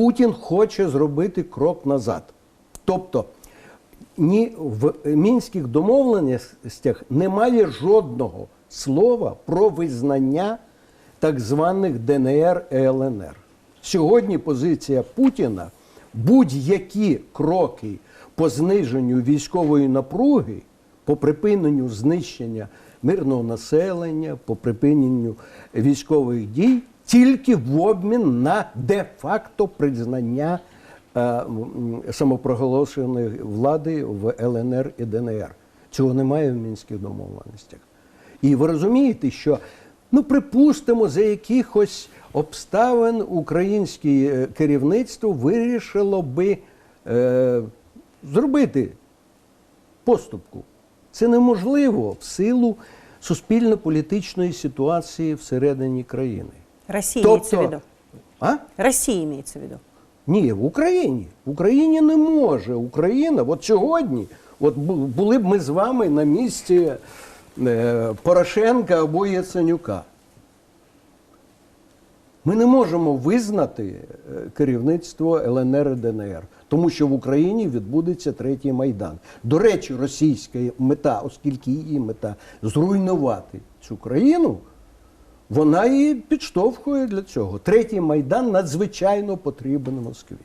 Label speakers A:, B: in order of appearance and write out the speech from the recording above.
A: Путін хоче зробити крок назад. Тобто ні в мінських домовленостях немає жодного слова про визнання так званих ДНР і ЛНР. Сьогодні позиція Путіна будь-які кроки по зниженню військової напруги, по припиненню знищення мирного населення, по припиненню військових дій, тільки в обмін на де-факто признання е, самопроголошеної влади в ЛНР і ДНР. Цього немає в мінських домовленостях. І ви розумієте, що ну припустимо, за якихось обставин українське е, керівництво вирішило би е, зробити поступку. Це неможливо в силу суспільно-політичної ситуації всередині країни.
B: Россия имеется в виду.
A: а?
B: Россия имеется в виду.
A: Ні, в Україні. В Україні не може. Україна, от сьогодні, от були б ми з вами на місці е, Порошенка або Яценюка. Ми не можемо визнати е, керівництво ЛНР і ДНР, тому що в Україні відбудеться третій майдан. До речі, російська мета, оскільки її мета зруйнувати цю країну, вона її підштовхує для цього. Третій майдан надзвичайно потрібен Москві.